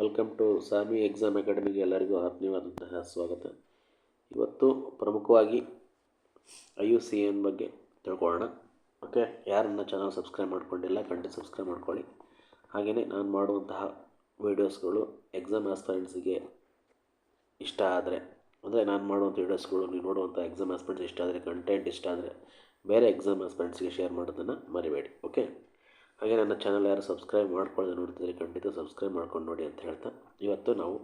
Welcome to Sami exam ಅಕಾಡೆಮಿಗೆ ಎಲ್ಲರಿಗೂ ಆತ್ಮೀಯವಾದಂತಹ ಸ್ವಾಗತ. ಇವತ್ತು ಪ್ರಮುಖವಾಗಿ ಐ ಯು ಸಿ ಎನ್ ಬಗ್ಗೆ ತಿಳ್ಕೊಳ್ಳೋಣ. ಓಕೆ ಯಾರನ್ನ ಚಾನಲ್ ಸಬ್ಸ್ಕ್ರೈಬ್ ಮಾಡ್ಕೊಂಡಿಲ್ಲ ಖಂಡಿತ ಸಬ್ಸ್ಕ್ರೈಬ್ ಮಾಡ್ಕೊಳ್ಳಿ. ಹಾಗೆಯೇ ನಾನು ಮಾಡುವಂತಹ ವೀಡಿಯೋಸ್ಗಳು ಎಕ್ಸಾಮ್ ಆಸ್ಪರೆಂಟ್ಸಿಗೆ ಇಷ್ಟ ಆದರೆ, ಅಂದರೆ ನಾನು ಮಾಡುವಂಥ ವೀಡಿಯೋಸ್ಗಳು ನೀವು ನೋಡುವಂಥ ಎಕ್ಸಾಮ್ ಆಸ್ಪೆಂಟ್ಸ್ ಇಷ್ಟ ಆದರೆ ಕಂಟೆಂಟ್ ಇಷ್ಟ ಆದರೆ, ಬೇರೆ ಎಕ್ಸಾಮ್ ಆಸ್ಪೆಂಟ್ಸ್ಗೆ ಶೇರ್ ಮಾಡೋದನ್ನು ಮರಿಬೇಡಿ. ಓಕೆ ಹಾಗೆ ನನ್ನ ಚಾನಲ್ ಯಾರು ಸಬ್ಸ್ಕ್ರೈಬ್ ಮಾಡ್ಕೊಳ್ಳದೆ ನೋಡ್ತಿದ್ರೆ ಖಂಡಿತ ಸಬ್ಸ್ಕ್ರೈಬ್ ಮಾಡ್ಕೊಂಡು ನೋಡಿ ಅಂತ ಹೇಳ್ತಾ. ಇವತ್ತು ನಾವು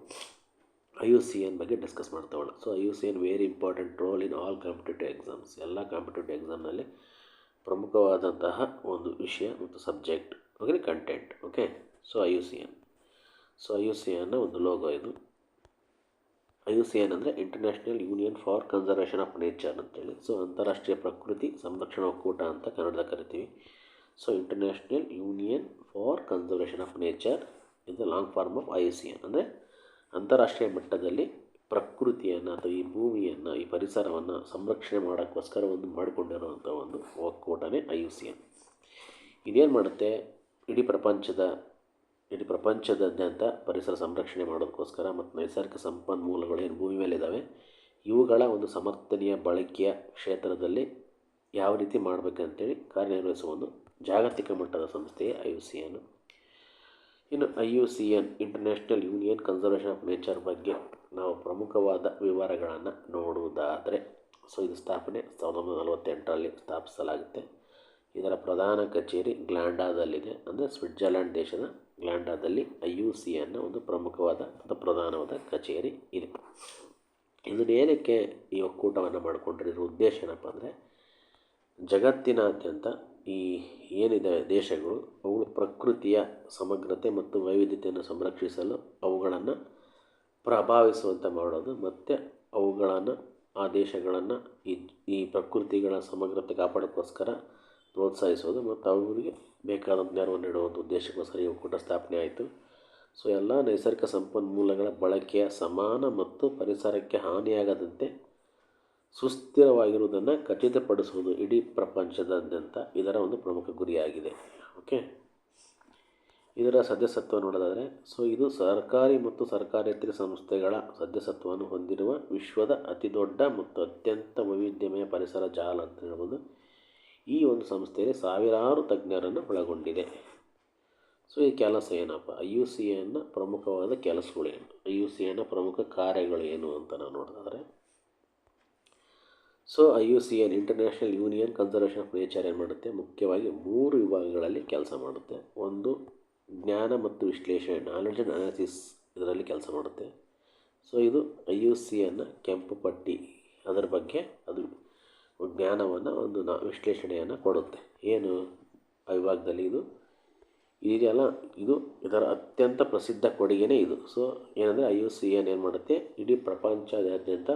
ಐ ಯು ಸಿ ಎನ್ ಬಗ್ಗೆ discuss ಮಾಡ್ತಾವಳ so I U C N very important role in all competitive exams ಎಲ್ಲ ಕಾಂಪಿಟೇಟಿವ್ ಎಕ್ಸಾಮ್ನಲ್ಲಿ ಪ್ರಮುಖವಾದಂತಹ ಒಂದು ವಿಷಯ ಮತ್ತು subject okay content okay so I U C N so I U C ಎನ್ನ ಒಂದು logo ಇದು. ಐ ಯು ಸಿ ಎನ್ ಅಂದರೆ international union for conservation of nature ಅಂತೇಳಿ. ಸೊ ಅಂತಾರಾಷ್ಟ್ರೀಯ ಪ್ರಕೃತಿ ಸಂರಕ್ಷಣಾ ಒಕ್ಕೂಟ ಅಂತ ಕನ್ನಡದಾಗ ಕರಿತೀವಿ. So international union for conservation of nature in the long form of I S C N ಅಂದರೆ ಅಂತಾರಾಷ್ಟ್ರೀಯ ಮಟ್ಟದಲ್ಲಿ ಪ್ರಕೃತಿಯನ್ನು ಅಥವಾ ಈ ಭೂಮಿಯನ್ನು, ಈ ಪರಿಸರವನ್ನು ಸಂರಕ್ಷಣೆ ಮಾಡೋಕ್ಕೋಸ್ಕರ ಒಂದು ಮಾಡಿಕೊಂಡಿರುವಂಥ ಒಂದು ಒಕ್ಕೂಟನೇ ಐ ಯು ಸಿ ಎನ್ ಇದೇನು ಮಾಡುತ್ತೆ? ಇಡೀ ಪ್ರಪಂಚದ, ಇಡೀ ಪ್ರಪಂಚದಾದ್ಯಂತ ಪರಿಸರ ಸಂರಕ್ಷಣೆ ಮಾಡೋದಕ್ಕೋಸ್ಕರ ಮತ್ತು ನೈಸರ್ಗಿಕ ಸಂಪನ್ಮೂಲಗಳು ಏನು ಭೂಮಿ ಮೇಲೆ ಇದ್ದಾವೆ ಇವುಗಳ ಒಂದು ಸಮರ್ಥನೀಯ ಬಳಕೆಯ ಕ್ಷೇತ್ರದಲ್ಲಿ ಯಾವ ರೀತಿ ಮಾಡಬೇಕಂತೇಳಿ ಕಾರ್ಯನಿರ್ವಹಿಸುವ ಒಂದು ಜಾಗತಿಕ ಮಟ್ಟದ ಸಂಸ್ಥೆಯೇ ಐ ಯು ಸಿ ಎನ್. ಇನ್ನು I U C N international union conservation of nature ಬಗ್ಗೆ ನಾವು ಪ್ರಮುಖವಾದ ವಿವರಗಳನ್ನು ನೋಡುವುದಾದರೆ, ಸೊ ಇದು ಸ್ಥಾಪನೆ ಸಾವಿರದ ಒಂಬೈನೂರ ನಲವತ್ತೆಂಟರಲ್ಲಿ ಸ್ಥಾಪಿಸಲಾಗುತ್ತೆ. ಇದರ ಪ್ರಧಾನ ಕಚೇರಿ ಗ್ಲ್ಯಾಂಡಾದಲ್ಲಿದೆ ಅಂದರೆ ಸ್ವಿಟ್ಜರ್ಲ್ಯಾಂಡ್ ದೇಶದ ಗ್ಲ್ಯಾಂಡಾದಲ್ಲಿ ಐ ಯು ಸಿ ಎನ್ನ ಒಂದು ಪ್ರಮುಖವಾದ ಅಥವಾ ಪ್ರಧಾನವಾದ ಕಚೇರಿ ಇದೆ. ಇದನ್ನೇನಕ್ಕೆ ಈ ಒಕ್ಕೂಟವನ್ನು ಮಾಡಿಕೊಂಡ್ರೆ ಉದ್ದೇಶ ಏನಪ್ಪ ಅಂದರೆ ಜಗತ್ತಿನಾದ್ಯಂತ ಈ ಏನಿದೆ ದೇಶಗಳು, ಅವುಗಳು ಪ್ರಕೃತಿಯ ಸಮಗ್ರತೆ ಮತ್ತು ವೈವಿಧ್ಯತೆಯನ್ನು ಸಂರಕ್ಷಿಸಲು ಅವುಗಳನ್ನು ಪ್ರಭಾವಿಸುವಂತೆ ಮಾಡೋದು ಮತ್ತು ಅವುಗಳನ್ನು, ಆ ದೇಶಗಳನ್ನು ಈ ಈ ಪ್ರಕೃತಿಗಳ ಸಮಗ್ರತೆ ಕಾಪಾಡೋಕ್ಕೋಸ್ಕರ ಪ್ರೋತ್ಸಾಹಿಸೋದು ಮತ್ತು ಅವರಿಗೆ ಬೇಕಾದ ನೆರವು ನೀಡುವಂಥ ಉದ್ದೇಶಕ್ಕೋಸ್ಕರ ಈ ಒಕ್ಕೂಟ ಸ್ಥಾಪನೆ ಆಯಿತು. ಸೊ ಎಲ್ಲ ನೈಸರ್ಗಿಕ ಸಂಪನ್ಮೂಲಗಳ ಬಳಕೆಯ ಸಮಾನ ಮತ್ತು ಪರಿಸರಕ್ಕೆ ಹಾನಿಯಾಗದಂತೆ ಸುಸ್ಥಿರವಾಗಿರುವುದನ್ನು ಖಚಿತಪಡಿಸುವುದು ಇಡೀ ಪ್ರಪಂಚದಾದ್ಯಂತ ಇದರ ಒಂದು ಪ್ರಮುಖ ಗುರಿಯಾಗಿದೆ. ಓಕೆ ಇದರ ಸದಸ್ಯತ್ವ ನೋಡೋದಾದರೆ ಸೊ ಇದು ಸರ್ಕಾರಿ ಮತ್ತು ಸರ್ಕಾರೇತರ ಸಂಸ್ಥೆಗಳ ಸದಸ್ಯತ್ವವನ್ನು ಹೊಂದಿರುವ ವಿಶ್ವದ ಅತಿ ದೊಡ್ಡ ಮತ್ತು ಅತ್ಯಂತ ವೈವಿಧ್ಯಮಯ ಪರಿಸರ ಜಾಲ ಅಂತ ಹೇಳ್ಬೋದು. ಈ ಒಂದು ಸಂಸ್ಥೆಯಲ್ಲಿ ಸಾವಿರಾರು ತಜ್ಞರನ್ನು ಒಳಗೊಂಡಿದೆ. ಸೊ ಈ ಕೆಲಸ ಏನಪ್ಪ? ಐ ಯು ಸಿ ಎನ್ನ ಪ್ರಮುಖವಾದ ಕೆಲಸಗಳೇನು? ಐ ಯು ಸಿ ಎನ್ನ ಪ್ರಮುಖ ಕಾರ್ಯಗಳು ಏನು ಅಂತ ನಾವು ನೋಡೋದಾದರೆ so, I U C N international union conservation of nature ಏನು ಮಾಡುತ್ತೆ. ಮುಖ್ಯವಾಗಿ ಮೂರು ವಿಭಾಗಗಳಲ್ಲಿ ಕೆಲಸ ಮಾಡುತ್ತೆ. ಒಂದು ಜ್ಞಾನ ಮತ್ತು ವಿಶ್ಲೇಷಣೆ ನಾಲೆಡ್ಜ್ ಆ್ಯಂಡ್ ಅನಾಲಿಸಿಸ್ ಇದರಲ್ಲಿ ಕೆಲಸ ಮಾಡುತ್ತೆ. ಸೊ, ಇದು ಐ ಯು ಸಿ ಎನ್ನ ಕೆಂಪು ಪಟ್ಟಿ. ಅದರ ಬಗ್ಗೆ ಅದು ಜ್ಞಾನವನ್ನು ಒಂದು ನಾ, ವಿಶ್ಲೇಷಣೆಯನ್ನು ಕೊಡುತ್ತೆ. ಏನು ಆ ವಿಭಾಗದಲ್ಲಿ ಇದು? ಇದೆಯಲ್ಲ ಇದು ಇದರ ಅತ್ಯಂತ ಪ್ರಸಿದ್ಧ ಕೊಡುಗೆನೇ ಇದು. ಸೊ, ಏನಂದರೆ ಐ ಯು ಸಿ ಎನ್ ಏನು ಮಾಡುತ್ತೆ? ಇಡೀ ಪ್ರಪಂಚದಾದ್ಯಂತ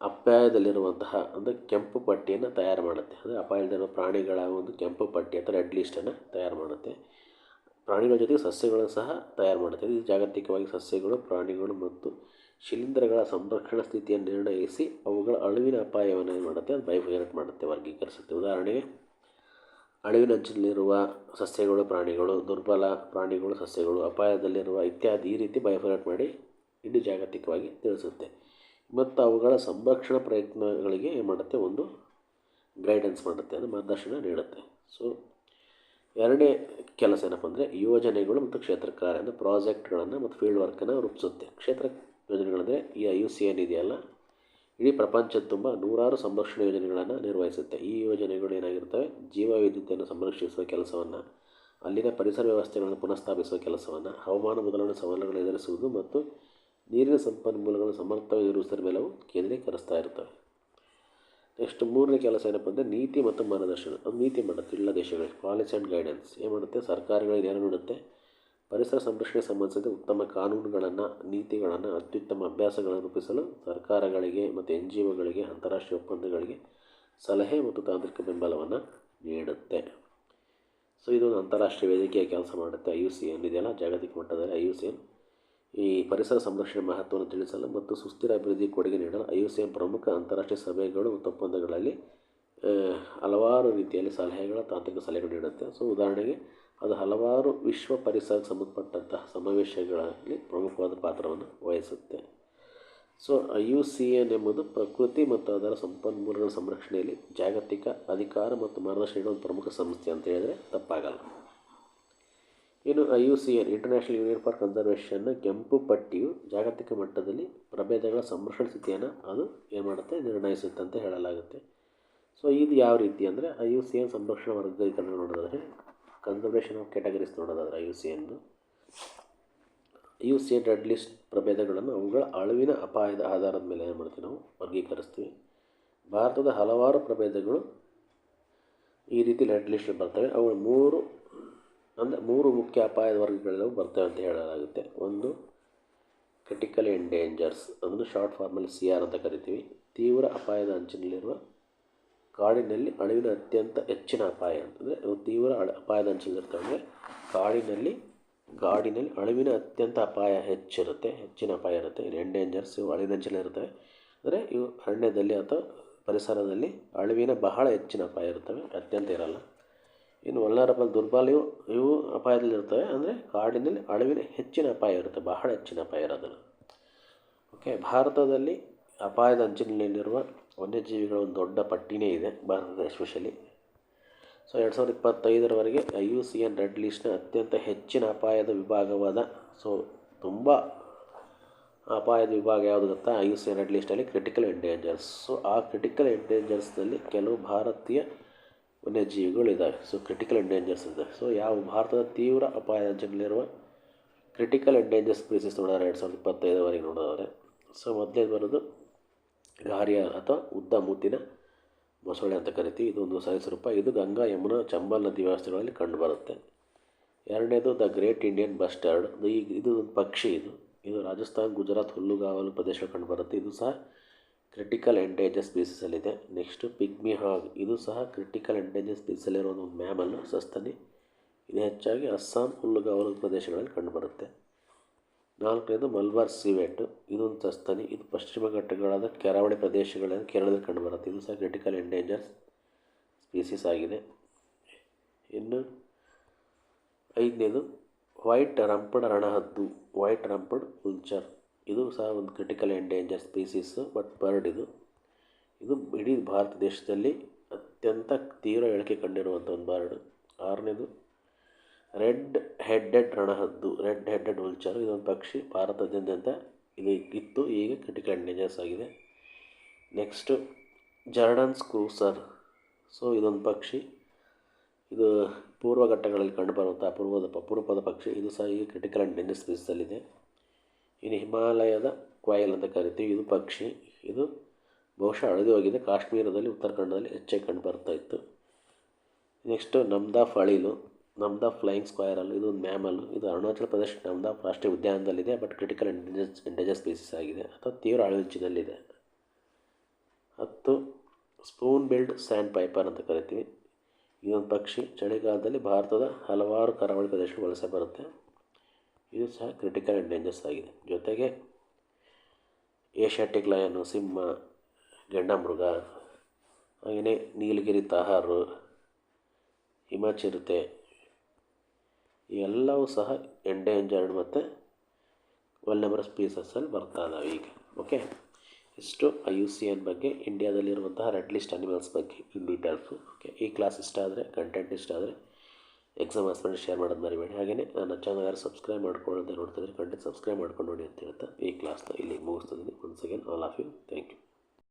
ಅಪಾಯದಲ್ಲಿರುವಂತಹ ಅಂದರೆ ಕೆಂಪು ಪಟ್ಟಿಯನ್ನು ತಯಾರು ಮಾಡುತ್ತೆ. ಅಂದರೆ ಅಪಾಯದಲ್ಲಿರುವ ಪ್ರಾಣಿಗಳ ಒಂದು ಕೆಂಪು ಪಟ್ಟಿ ಅಥವಾ ರೆಡ್ ಲಿಸ್ಟನ್ನು ತಯಾರು ಮಾಡುತ್ತೆ. ಪ್ರಾಣಿಗಳ ಜೊತೆಗೆ ಸಸ್ಯಗಳನ್ನು ಸಹ ತಯಾರು ಮಾಡುತ್ತೆ. ಇದು ಜಾಗತಿಕವಾಗಿ ಸಸ್ಯಗಳು, ಪ್ರಾಣಿಗಳು ಮತ್ತು ಶಿಲೀಂಧ್ರಗಳ ಸಂರಕ್ಷಣಾ ಸ್ಥಿತಿಯನ್ನು ನಿರ್ಣಯಿಸಿ ಅವುಗಳ ಅಳಿವಿನ ಅಪಾಯವನ್ನು ಏನು ಮಾಡುತ್ತೆ? ಅದು ಬೈಫೈರೇಟ್ ಮಾಡುತ್ತೆ, ವರ್ಗೀಕರಿಸುತ್ತೆ. ಉದಾಹರಣೆಗೆ ಅಳಿವಿನಂಚಿನಲ್ಲಿರುವ ಸಸ್ಯಗಳು, ಪ್ರಾಣಿಗಳು, ದುರ್ಬಲ ಪ್ರಾಣಿಗಳು, ಸಸ್ಯಗಳು, ಅಪಾಯದಲ್ಲಿರುವ ಇತ್ಯಾದಿ ಈ ರೀತಿ ಬೈಫೈರೇಟ್ ಮಾಡಿ ಇಡೀ ಜಾಗತಿಕವಾಗಿ ತಿಳಿಸುತ್ತೆ. ಮತ್ತು ಅವುಗಳ ಸಂರಕ್ಷಣಾ ಪ್ರಯತ್ನಗಳಿಗೆ ಏನು ಮಾಡುತ್ತೆ ಒಂದು ಗೈಡೆನ್ಸ್ ಮಾಡುತ್ತೆ ಅಂದರೆ ಮಾರ್ಗದರ್ಶನ ನೀಡುತ್ತೆ. ಸೊ ಎರಡನೇ ಕೆಲಸ ಏನಪ್ಪ ಅಂದರೆ ಯೋಜನೆಗಳು ಮತ್ತು ಕ್ಷೇತ್ರ ಕಾರ್ಯ ಅಂದರೆ ಪ್ರಾಜೆಕ್ಟ್ಗಳನ್ನು ಮತ್ತು ಫೀಲ್ಡ್ ವರ್ಕನ್ನು ರೂಪಿಸುತ್ತೆ. ಕ್ಷೇತ್ರ ಯೋಜನೆಗಳಂದರೆ ಈ ಐ ಯು ಸಿ ಏನಿದೆಯಲ್ಲ, ಇಡೀ ಪ್ರಪಂಚದ ತುಂಬ ನೂರಾರು ಸಂರಕ್ಷಣಾ ಯೋಜನೆಗಳನ್ನು ನಿರ್ವಹಿಸುತ್ತೆ. ಈ ಯೋಜನೆಗಳು ಏನಾಗಿರ್ತವೆ ಜೀವ ವೈವಿಧ್ಯತೆಯನ್ನು ಸಂರಕ್ಷಿಸುವ ಕೆಲಸವನ್ನು, ಅಲ್ಲಿನ ಪರಿಸರ ವ್ಯವಸ್ಥೆಗಳನ್ನು ಪುನಃಸ್ಥಾಪಿಸುವ ಕೆಲಸವನ್ನು, ಹವಾಮಾನ ಬದಲಾವಣೆ ಸವಾಲುಗಳನ್ನು ಎದುರಿಸುವುದು ಮತ್ತು ನೀರಿನ ಸಂಪನ್ಮೂಲಗಳು ಸಮರ್ಥವಾಗಿ ನಿರ್ವಹಿಸುವುದರ ಮೇಲೆ ಅವು ಕೇಂದ್ರೀಕರಿಸ್ತಾ ಇರ್ತವೆ ನೆಕ್ಸ್ಟ್ ಮೂರನೇ ಕೆಲಸ ಏನಪ್ಪ ಅಂದರೆ ನೀತಿ ಮತ್ತು ಮಾರ್ಗದರ್ಶನ. ಅದು ನೀತಿ ಮಾಡುತ್ತೆ, ಎಲ್ಲ ದೇಶಗಳಿಗೆ. ಪಾಲಿಸಿ ಆ್ಯಂಡ್ ಗೈಡೆನ್ಸ್ ಏನು ಮಾಡುತ್ತೆ? ಸರ್ಕಾರಗಳಿಗೆ ನೆರವು ನೀಡುತ್ತೆ. ಪರಿಸರ ಸಂರಕ್ಷಣೆ ಸಂಬಂಧಿಸಿದ ಉತ್ತಮ ಕಾನೂನುಗಳನ್ನು, ನೀತಿಗಳನ್ನು, ಅತ್ಯುತ್ತಮ ಅಭ್ಯಾಸಗಳನ್ನು ರೂಪಿಸಲು ಸರ್ಕಾರಗಳಿಗೆ ಮತ್ತು ಎನ್ ಜಿ ಒಗಳಿಗೆ ಅಂತಾರಾಷ್ಟ್ರೀಯ ಒಪ್ಪಂದಗಳಿಗೆ ಸಲಹೆ ಮತ್ತು ತಾಂತ್ರಿಕ ಬೆಂಬಲವನ್ನು ನೀಡುತ್ತೆ. ಸೊ ಇದೊಂದು ಅಂತಾರಾಷ್ಟ್ರೀಯ ವೇದಿಕೆಯ ಕೆಲಸ ಮಾಡುತ್ತೆ. ಐ ಯು ಸಿ ಎನ್ ಇದೆಯಲ್ಲ? ಜಾಗತಿಕ ಮಟ್ಟದಲ್ಲಿ I U C N E ಪರಿಸರ ಸಂರಕ್ಷಣೆ ಮಹತ್ವವನ್ನು ತಿಳಿಸಲು ಮತ್ತು ಸುಸ್ಥಿರ ಅಭಿವೃದ್ಧಿ ಕೊಡುಗೆ ನೀಡಲು ಐ ಯು ಸಿ ಎಂ ಪ್ರಮುಖ ಅಂತಾರಾಷ್ಟ್ರೀಯ ಸಭೆಗಳು ಮತ್ತು ಒಪ್ಪಂದಗಳಲ್ಲಿ ಹಲವಾರು ರೀತಿಯಲ್ಲಿ ಸಲಹೆಗಳ ತಾಂತ್ರಿಕ ಸಲಹೆಗಳು ನೀಡುತ್ತೆ. ಸೊ, ಉದಾಹರಣೆಗೆ, ಅದು ಹಲವಾರು ವಿಶ್ವ ಪರಿಸರ ಸಂಬಂಧಪಟ್ಟಂತಹ ಸಮಾವೇಶಗಳಲ್ಲಿ ಪ್ರಮುಖವಾದ ಪಾತ್ರವನ್ನು ವಹಿಸುತ್ತೆ. So, I U C N ಎಂಬುದು ಪ್ರಕೃತಿ ಮತ್ತು ಅದರ ಸಂಪನ್ಮೂಲಗಳ ಸಂರಕ್ಷಣೆಯಲ್ಲಿ ಜಾಗತಿಕ ಅಧಿಕಾರ ಮತ್ತು ಮಾರ್ಗದರ್ಶನ ಒಂದು ಪ್ರಮುಖ ಸಂಸ್ಥೆ ಅಂತ ಹೇಳಿದರೆ ತಪ್ಪಾಗಲ್ಲ. ಇನ್ನು I U C N international union for ಕನ್ಸರ್ವೇಷನ್ನ ಕೆಂಪು ಪಟ್ಟಿಯು ಜಾಗತಿಕ ಮಟ್ಟದಲ್ಲಿ ಪ್ರಭೇದಗಳ ಸಂರಕ್ಷಣ ಸ್ಥಿತಿಯನ್ನು ಅದು ಏನು ಮಾಡುತ್ತೆ, ನಿರ್ಣಯಿಸುತ್ತೆ ಅಂತ ಹೇಳಲಾಗುತ್ತೆ. ಸೊ ಇದು ಯಾವ ರೀತಿ ಅಂದರೆ ಐ ಯು ಸಿ ಎನ್ ಸಂರಕ್ಷಣಾ ವರ್ಗೀಕರಣ ನೋಡೋದಾದರೆ ಕನ್ಸರ್ವೇಷನ್ ಆಫ್ ಕ್ಯಾಟಗರೀಸ್ ನೋಡೋದಾದರೆ I U C ಎನ್ದು I U C N red list ಪ್ರಭೇದಗಳನ್ನು ಅವುಗಳ ಅಳುವಿನ ಅಪಾಯದ ಆಧಾರದ ಮೇಲೆ ಏನು ಮಾಡ್ತೀವಿ ನಾವು ವರ್ಗೀಕರಿಸ್ತೀವಿ. ಭಾರತದ ಹಲವಾರು ಪ್ರಭೇದಗಳು ಈ ರೀತಿ ರೆಡ್ ಲಿಸ್ಟ್ ಬರ್ತವೆ. ಅವುಗಳು ಮೂರು ಅಂದರೆ ಮೂರು ಮುಖ್ಯ ಅಪಾಯದ ವರ್ಗಗಳು ಬರ್ತವೆ ಅಂತ ಹೇಳಲಾಗುತ್ತೆ. ಒಂದು ಕ್ರಿಟಿಕಲ್ ಎಂಡೇಂಜರ್ಸ್ ಅದನ್ನು ಶಾರ್ಟ್ ಫಾರ್ಮಲ್ಲಿ ಸಿ ಆರ್ ಅಂತ ಕರಿತೀವಿ. ತೀವ್ರ ಅಪಾಯದ ಅಂಚಿನಲ್ಲಿರುವ ಕಾಡಿನಲ್ಲಿ ಅಳಿವಿನ ಅತ್ಯಂತ ಹೆಚ್ಚಿನ ಅಪಾಯ ಅಂತಂದರೆ ತೀವ್ರ ಅಪಾಯದ ಅಂಚಿನಲ್ಲಿರ್ತವೆ ಅಂದರೆ ಕಾಡಿನಲ್ಲಿ ಕಾಡಿನಲ್ಲಿ ಅಳಿವಿನ ಅತ್ಯಂತ ಅಪಾಯ ಹೆಚ್ಚಿರುತ್ತೆ, ಹೆಚ್ಚಿನ ಅಪಾಯ ಇರುತ್ತೆ. ಇದು ಎನ್ ಡೇಂಜರ್ಸ್ ಇವು ಅಳಿವಿನ ಅಂಚಿನಲ್ಲಿರ್ತವೆ. ಅಂದರೆ ಇವು ಅರಣ್ಯದಲ್ಲಿ ಅಥವಾ ಪರಿಸರದಲ್ಲಿ ಅಳಿವಿನ ಬಹಳ ಹೆಚ್ಚಿನ ಅಪಾಯ ಇರ್ತವೆ. ಅತ್ಯಂತ ಇರಲ್ಲ. ಇನ್ನು ವಲ್ನರಬಲ್ ದುರ್ಬಲ ಇವು ಅಪಾಯದಲ್ಲಿರ್ತವೆ. ಅಂದರೆ ಕಾಡಿನಲ್ಲಿ ಅಳಿವಿನ ಹೆಚ್ಚಿನ ಅಪಾಯ ಇರುತ್ತೆ. ಬಹಳ ಹೆಚ್ಚಿನ ಅಪಾಯ ಇರೋದು ಓಕೆ ಭಾರತದಲ್ಲಿ ಅಪಾಯದ ಅಂಚಿನಲ್ಲಿರುವ ವನ್ಯಜೀವಿಗಳ ಒಂದು ದೊಡ್ಡ ಪಟ್ಟಿನೇ ಇದೆ ಭಾರತದ ಎಸ್ಪೆಷಲಿ ಸೊ ಎರಡು ಸಾವಿರದ ಇಪ್ಪತ್ತೈದರವರೆಗೆ I U C N red ಲಿಸ್ಟ್ನ ಅತ್ಯಂತ ಹೆಚ್ಚಿನ ಅಪಾಯದ ವಿಭಾಗವಾದ ಸೊ ತುಂಬ ಅಪಾಯದ ವಿಭಾಗ ಯಾವುದು ಗೊತ್ತಾ? I U C N red ಲಿಸ್ಟಲ್ಲಿ critical endangers so ಆ ಕ್ರಿಟಿಕಲ್ ಎಂಡೇಂಜರ್ಸ್ನಲ್ಲಿ ಕೆಲವು ಭಾರತೀಯ ವನ್ಯಜೀವಿಗಳು ಇದ್ದಾವೆ ಸೊ ಕ್ರಿಟಿಕಲ್ ಎಂಡೇಂಜರ್ಸ್ ಇದೆ. ಸೊ ಯಾವ ಭಾರತದ ತೀವ್ರ ಅಪಾಯದ ಅಂಚಿನಲ್ಲಿರುವ ಕ್ರಿಟಿಕಲ್ ಎಂಡೇಂಜರ್ ಸ್ಪೀಸೀಸ್ ನೋಡಿದ್ರೆ ಎರಡು ಸಾವಿರದ ಇಪ್ಪತ್ತೈದವರೆಗೆ ನೋಡೋದಾದರೆ ಸೊ ಮೊದಲೇ ಬರೋದು ಗಾರಿಯ ಅಥವಾ ಉದ್ದ ಮೂತಿನ ಮೊಸಳೆ ಅಂತ ಕರಿತೀವಿ. ಇದೊಂದು ಸರೀಸೃಪ ಇದು ಗಂಗಾ, ಯಮುನಾ, ಚಂಬಲ್ ನದಿ ವ್ಯವಸ್ಥೆಗಳಲ್ಲಿ ಕಂಡುಬರುತ್ತೆ. ಎರಡನೇದು, ದ ಗ್ರೇಟ್ ಇಂಡಿಯನ್ ಬಸ್ಟರ್ಡ್. ಈಗ ಇದು ಒಂದು ಪಕ್ಷಿ ಇದು. ಇದು ರಾಜಸ್ಥಾನ್, ಗುಜರಾತ್, ಹುಲ್ಲುಗಾವಲು ಪ್ರದೇಶಗಳು ಕಂಡುಬರುತ್ತೆ. ಇದು ಸಹ ಕ್ರಿಟಿಕಲ್ ಎಂಡೇಂಜರ್ ಸ್ಪೀಸಸಲ್ಲಿದೆ ನೆಕ್ಸ್ಟು ಪಿಗ್ಮಿ ಹಾಗ್ ಇದು ಸಹ ಕ್ರಿಟಿಕಲ್ ಎಂಡೇಂಜರ್ ಸ್ಪೀಸಲ್ಲಿರೋ ಒಂದು ಮ್ಯಾಮಲ್ಲು ಸಸ್ತನಿ. ಇದು ಹೆಚ್ಚಾಗಿ ಅಸ್ಸಾಂ ಹುಲ್ಲುಗಾವಲು ಪ್ರದೇಶಗಳಲ್ಲಿ ಕಂಡುಬರುತ್ತೆ. ನಾಲ್ಕನೇದು ಮಲ್ಬಾರ್ ಸಿವೆಟ್ ಇದೊಂದು ಸಸ್ತನಿ. ಇದು ಪಶ್ಚಿಮ ಘಟ್ಟಗಳಾದ ಕರಾವಳಿ ಪ್ರದೇಶಗಳಲ್ಲಿ ಕೇರಳದಲ್ಲಿ ಕಂಡುಬರುತ್ತೆ. ಇದು ಸಹ ಕ್ರಿಟಿಕಲ್ ಎಂಡೇಂಜರ್ ಸ್ಪೀಸೀಸ್ ಆಗಿದೆ. ಇನ್ನು ಐದನೇದು ವೈಟ್ ರಂಪಡ್ ರಣಹದ್ದು. ವೈಟ್ ರಂಪಡ್ ಉಲ್ಚರ್ ಇದು ಸಹ ಒಂದು critical endanger species but bird ಇದು. ಇದು ಇಡೀ ಭಾರತ ದೇಶದಲ್ಲಿ ಅತ್ಯಂತ ತೀವ್ರ ಇಳಿಕೆ ಕಂಡಿರುವಂಥ ಒಂದು ಬರ್ಡ್ ಆರನೇದು ರೆಡ್ ಹೆಡ್ಡೆಡ್ ರಣಹದ್ದು ರೆಡ್ ಹೆಡ್ಡೆಡ್ ಉಲ್ಚರ್ ಇದೊಂದು ಪಕ್ಷಿ ಭಾರತದಾದ್ಯಂತ ಇದು ಇತ್ತು, ಈಗ ಕ್ರಿಟಿಕಲ್ ಎಂಡೇಂಜರ್ಸ್ ಆಗಿದೆ. ನೆಕ್ಸ್ಟು ಜರ್ಡನ್ಸ್ ಕ್ರೂಸರ್ ಸೊ ಇದೊಂದು ಪಕ್ಷಿ. ಇದು ಪೂರ್ವ ಘಟ್ಟಗಳಲ್ಲಿ ಕಂಡುಬರುವಂಥ ಅಪೂರ್ವದ ಅಪರೂಪದ ಪಕ್ಷಿ. ಇದು ಸಹ ಈಗ ಕ್ರಿಟಿಕಲ್ ಎಂಡೇಂಜರ್ ಸ್ಪೀಸಲ್ಲಿದೆ ಇನ್ನು ಹಿಮಾಲಯದ ಕ್ವಾಯಿಲ್ ಅಂತ ಕರಿತೀವಿ. ಇದು ಪಕ್ಷಿ, ಇದು ಬಹುಶಃ ಅಳಿದು ಹೋಗಿದೆ. ಕಾಶ್ಮೀರದಲ್ಲಿ, ಉತ್ತರಾಖಂಡದಲ್ಲಿ ಹೆಚ್ಚಾಗಿ ಕಂಡು ಬರ್ತಾ ಇತ್ತು. ನೆಕ್ಸ್ಟು ನಮ್ದಾಫ್ ಅಳಿಲು ನಮ್ದಾ ಫ್ಲೈಯಿಂಗ್ ಸ್ಕ್ವೈರಲ್ ಇದು ಒಂದು ಮ್ಯಾಮಲ್ ಇದು ಅರುಣಾಚಲ ಪ್ರದೇಶ, ನಮ್ದಾ ರಾಷ್ಟ್ರೀಯ ಉದ್ಯಾನದಲ್ಲಿದೆ, but critical endanger endanger species ಆಗಿದೆ. ಅಥವಾ ತೀವ್ರ ಅಳಿವಿನಲ್ಲಿದೆ. ಹತ್ತು, ಸ್ಪೂನ್ ಬಿಲ್ಡ್ ಸ್ಯಾಂಡ್ ಪೈಪರ್ ಅಂತ ಕರಿತೀವಿ. ಇದೊಂದು ಪಕ್ಷಿ, ಚಳಿಗಾಲದಲ್ಲಿ ಭಾರತದ ಹಲವಾರು ಕರಾವಳಿ ಪ್ರದೇಶಗಳು ವಲಸೆ ಬರುತ್ತೆ. ಇದು ಸಹ ಕ್ರಿಟಿಕಲ್ ಎಂಡೇಂಜರ್ಸ್ ಆಗಿದೆ. ಜೊತೆಗೆ ಏಷ್ಯಾಟಿಕ್ ಲಯನು ಸಿಂಹ ಗೆಂಡಮೃಗ ಹಾಗೆಯೇ ನೀಲಗಿರಿ, ತಹಾರು, ಹಿಮಚಿರತೆ ಇವೆಲ್ಲವೂ ಸಹ ಎಂಡೇಂಜರ್ಡ್ ಮತ್ತು ವಲ್ನಬರ್ ಸ್ಪೀಸಸ್ಸಲ್ಲಿ ಬರ್ತಾ ಇದ್ದಾವೆ ಈಗ. ಓಕೆ ಇಷ್ಟು ಐ ಯು ಸಿ ಎನ್ ಬಗ್ಗೆ ಇಂಡಿಯಾದಲ್ಲಿರುವಂತಹ ರೆಡ್ ಲಿಸ್ಟ್ ಅನಿಮಲ್ಸ್ ಬಗ್ಗೆ ಇನ್ ಡೀಟೇಲ್ಸು ಓಕೆ ಈ ಕ್ಲಾಸ್ ಇಷ್ಟ ಆದರೆ ಕಂಟೆಂಟ್ ಇಷ್ಟ ಆದರೆ ಎಕ್ಸಾಮ್ ಹಾಸ್ಪಿಟಲ್ ಶೇರ್ ಮಾಡೋದು ಮರಿಬೇಡಿ ಹಾಗೆಯೇ ನನ್ನ ಚಾನಲ್ ಯಾರು ಸಬ್ಸ್ಕ್ರೈಬ್ ಮಾಡ್ಕೊಳ್ಳೋದೇ ನೋಡ್ತಿದ್ರೆ ಖಂಡಿತ ಸಬ್ಸ್ಕ್ರೈಬ್ ಮಾಡ್ಕೊಂಡು ನೋಡಿ ಅಂತ ಹೇಳ್ತಾ ಈ ಕ್ಲಾಸ್ನ ಇಲ್ಲಿ ಮುಗಿಸ್ತಿದ್ದೀನಿ once again all of you thank you